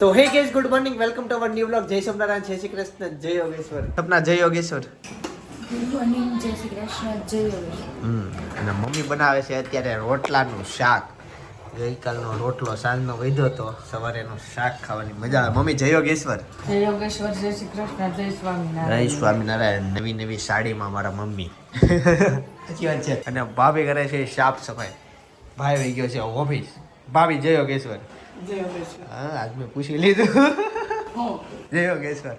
તો hey guys good morning welcome to our new blog જય સોમનારાયણ જય શ્રી કૃષ્ણ જય યોગેશ્વર સપના જય યોગેશ્વર ગુડ મોર્નિંગ જય શ્રી કૃષ્ણ જય યોગેશ હમ અને મમ્મી બનાવે છે અત્યારે રોટલાનું શાક. ગઈકાલનો રોટલો સાંજનો વધ્યો તો સવારેનું શાક ખાવાની મજા આવે. મમ્મી જય યોગેશ્વર જય યોગેશ્વર જય શ્રી કૃષ્ણ જય જય સ્વામિનારાયણ સ્વામિનારાયણ નવી નવી સાડીમાં મારા મમ્મી. સાચી વાત છે. અને ભાભી કરે છે સાફ સફાઈ. ભાઈ વહી ગયો છે ઓફિસ ભાભી જય યોગેશ્વર જય યોગેશ્વર હા આજ મેં પૂછી લીધું. જય યોગેશ્વર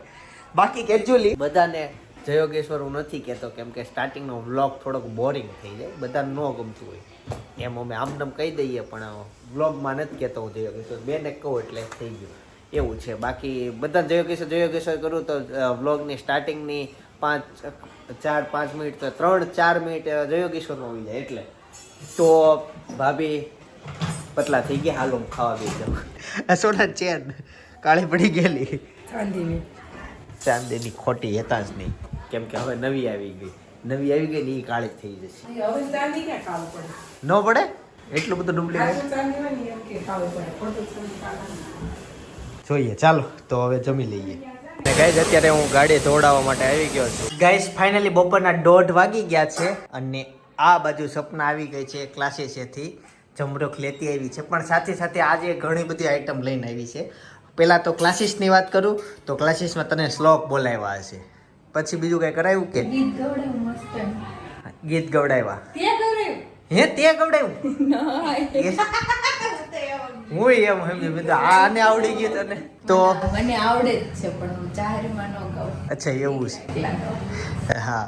બાકી કેજ્યુઅલી બધાને જય યોગેશ્વર હું નથી કહેતો કેમ કે સ્ટાર્ટિંગનો વ્લોગ થોડોક બોરિંગ થઈ જાય. બધાને ન ગમતું હોય. એમ અમે આમદમ કહી દઈએ પણ વ્લોગમાં નથી કહેતો હું જય યોગેશ્વર બેને કહું એટલે થઈ ગયું. એવું છે. બાકી બધા જય યોગેશ્વર જય યોગેશ્વર કરું તો વ્લોગની સ્ટાર્ટિંગની પાંચ ચાર પાંચ મિનિટ તો ત્રણ ચાર મિનિટ જય યોગેશ્વરમાં આવી જાય એટલે. તો ભાભી પતલા થઈ ગયા હાલો ખાવા બે જાઉં. સોના ચેન કાળી પડી ગયેલી. ચાંદીની. ચાંદીની ખોટી હતા જ નહીં. કેમ કે હવે નવી આવી ગઈ. નવી આવી ગઈ ને એ કાળી થઈ જશે. હવે ચાંદી ક્યાં કાળો પડે? ન પડે? એટલું બધું ડુપ્લિકેટ? ને જોઈએ ચાલો તો હવે જમી લઈએ. ગાઈઝ અત્યારે હું ગાડી દોડાવવા માટે આવી ગયો છું. ગાઈઝ ફાઇનલી બપોરના દોઢ વાગી ગયા છે અને આ બાજુ સપના આવી ગઈ છે ક્લાસીસેથી જમરૂખ લેતી આવી છે. પણ સાથે સાથે આજે ઘણી બધી આઈટમ લઈને આવી છે. પહેલાં તો ક્લાસીસની વાત કરું તો ક્લાસીસમાં તને શ્લોક બોલાવ્યા હશે. પછી બીજું કંઈ કરાયું કે? ગીત ગવડાવ્યા. હે તે ગવડાવ્યું હું એમ સમજી બધું આને આવડી ગયું તને? તો? મને આવડે જ છે પણ હું જાહેરમાં ન ગાઉં. અચ્છા એવું છે. હા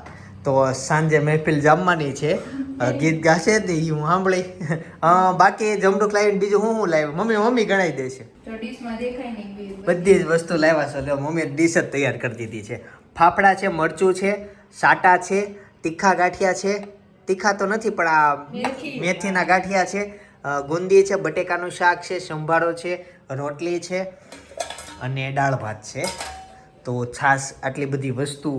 તો સાંજે મહેફિલ જમવાની છે. ગીત ગાશે તે હું સાંભળી બાકી જમરૂક ક્લાયન્ટ બીજું હું હું લાવ્યું? મમ્મી મમ્મી ગણાઈ દેશે બધી જ વસ્તુ લાવ્યા છો. લ્યો મમ્મીએ ડીશ જ તૈયાર કરી દીધી છે. ફાફડા છે મરચું છે સાટા છે તીખા ગાંઠિયા છે. તીખા તો નથી પણ આ મેથીના ગાંઠિયા છે. ગુંદી છે બટેકાનું શાક છે સંભારો છે રોટલી છે અને દાળ ભાત છે. તો છાશ આટલી બધી વસ્તુ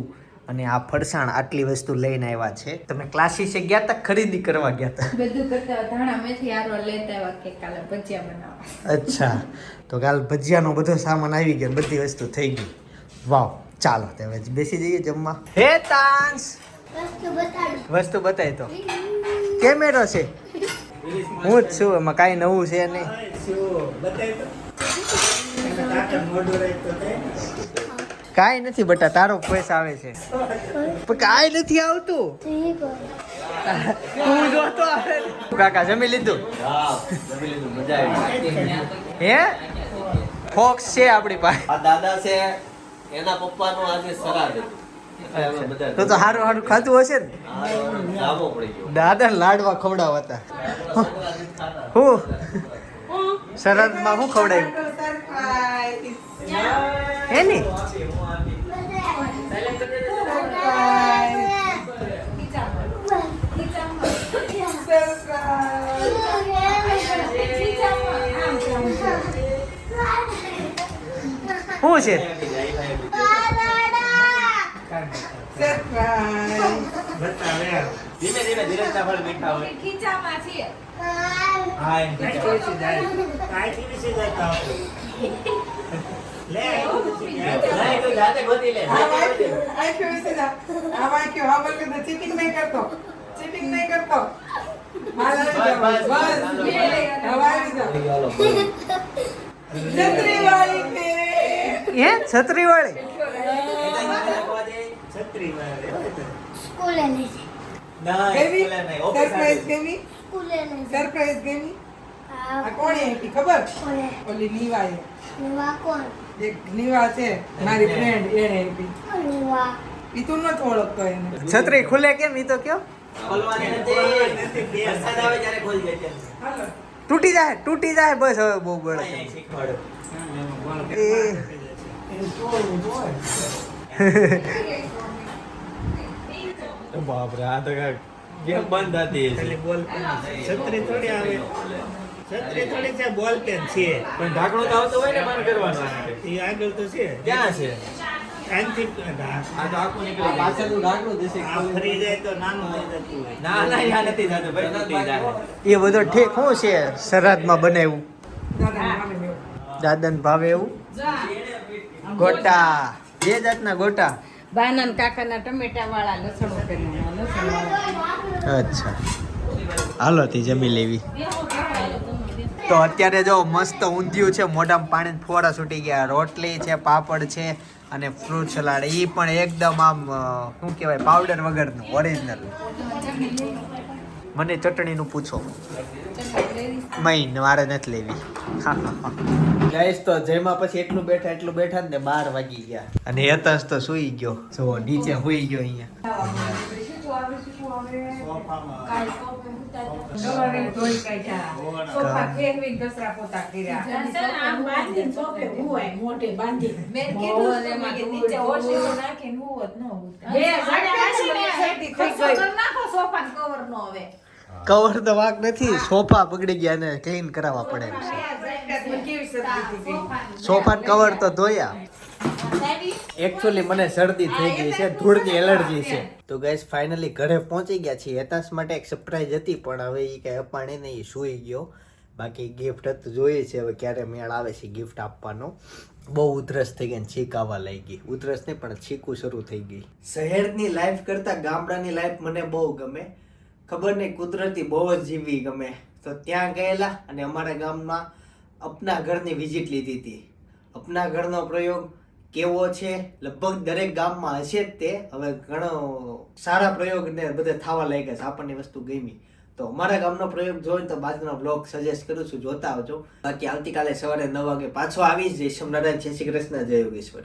અને આ ફરસાણ આટલી વસ્તુ લઈને આવ્યા છે. તમે ક્લાસીસે ગયા તા? ખરીદી કરવા ગયા તા? બધું કરતા ધાણા મેથી આરો લેતા આવ્યા કે કાલે ભજીયા બનાવવા. અચ્છા. તો કાલ ભજીયાનો બધો સામાન આવી ગયો બધી વસ્તુ થઈ ગઈ. વાવ ચાલો હવે બેસી જઈએ જમવા. હે તાંસ! વસ્તુ બતાય તો. કેમેરો છે? હું જ છું એમાં કાંઈ નવું છે નહીં. કાંઈ નથી બટા તારો પૈસા આવે છે. પણ કાંઈ નથી આવતું. તું જોતો આવે. કાકા જમી લીધું? હે ફોક્સ છે આપણી પાસે. આ દાદા છે એના પપ્પાનો આજે સરાર તો તો સારું હારું ખાતું હશે ને? દાદા લાડવા ખવડાવતા. હું. શરદમાં હું ખવડાવ્યું હે ની? શું છે ધીમે ધીમે ધીરજના ફળ મીઠા હોય ખીચામાં છે હા એમ નહીં તું જાતે ગોતી લે જાતે ગોતી લે. ચીટિંગ નહીં કરતો ચીટિંગ નહીં કરતો હાલ બસ, આવી જાઓ. બસ, બસ. બસ. હવે આવી જાઓ. છત્રી વાળી છે. હે છત્રી વાળી છત્રી સ્કૂલે લઈ ના, સ્કૂલે નહીં, સરપ્રાઈઝ. સ્કૂલે લઈ સરપ્રાઈઝ કેવી? આ કોણે આપી ખબર? ઓલી નીવાએ. નિવા કોણ? એક નીવા છે મારી ફ્રેન્ડ એને આપી. નિવા. ઈ તું નથી ઓળખતો એને. છત્રી ખુલે કેમ? ઈ તો કયો? ખોલવાની નથી. વરસાદ આવે ત્યારે ખોલી દે છે. તૂટી જાય તૂટી જાય બસ હવે બહુ બળે શીખવાડું. બાપરે આ તો ગેમ બંધ હતી બોલ છત્રી થોડી આવે. છત્રી થોડી છે બોલ પેન છે. પણ ઢાંકણું તો આવતો હોય ને બંધ કરવાનો એ આગળ તો છે. ક્યાં છે? આનથી આ તો આખું નીકળી. પાછળનું ઢાંકણું જશે આ ફરી જાય તો નાનું થઈ જતું હોય. ના ના યા નથી થતું ભાઈ. તૂટી જાય એ બધો ઠીક શું છે? સરહદમાં બનાવ્યું. દાદા મામી ભાવે એવું? ગોટા. બે જાતના ગોટા. બાના કાકાના ટમેટા વાળા લસણો લસણ અચ્છા. હાલો તી જમી લેવી. તો અત્યારે જો મસ્ત ઊંધિયું છે મોઢામાં પાણી ફોડા છૂટી ગયા. રોટલી છે પાપડ છે અને ફ્રૂટ સલાડ એ પણ એકદમ આમ શું કહેવાય પાવડર વગરનું ઓરિજિનલ મને ચટણીનું પૂછો. મૈન મારે નથી લેવી. ગાઈસ તો જેમાં પછી એટલું બેઠા એટલું બેઠા ને બાર વાગી ગયા. અને હેતાશ તો સુઈ ગયો. જો નીચે સુઈ ગયો અહીંયા. સોફા. કવર નો હુવતા. કવર તો વાક નથી, સોફા બગડી ગયા ને ક્લીન કરાવવા પડે એમ છે. સોફા કવર તો ધોયા. એકચ્યુઅલી મને શરદી થઈ ગઈ છે, ધૂળની એલર્જી છે. તો ગાઈસ ફાઇનલી ઘરે પહોંચી ગયા છીએ. હેતાશ માટે એક સરપ્રાઈઝ હતી, પણ હવે એ કાંઈ અપાણી નહીં એ સૂઈ ગયો. બાકી ગિફ્ટ તો જોઈએ છે, હવે ક્યારે મેળ આવે છે ગિફ્ટ આપવાનો. બહુ ઉધરસ થઈ ગઈ ને છીક આવવા લઈ ગઈ. ઉધરસ નહીં, પણ છીકું શરૂ થઈ ગઈ. શહેરની લાઈફ કરતા ગામડાની લાઈફ મને બહુ ગમે. ખબર નહીં, કુદરતી બહુ જ જીવી ગમે. તો ત્યાં ગયેલા અને અમારા ગામમાં અપના ઘરની વિઝિટ લીધી હતી. અપના ઘરનો પ્રયોગ કેવો છે? લગભગ દરેક ગામમાં હશે જ તે. હવે ઘણો સારા પ્રયોગને બધે થવા લાગ્યા છે, આપણને વસ્તુ ગમી. તો અમારા ગામનો પ્રયોગ જોઈને તો બાજુનો બ્લોગ સજેસ્ટ કરું છું, જોતા આવજો. બાકી આવતીકાલે સવારે નવ વાગે પાછો આવી જ જઈશ નારાયણ, જય શ્રી કૃષ્ણ, જય યોગેશ્વર.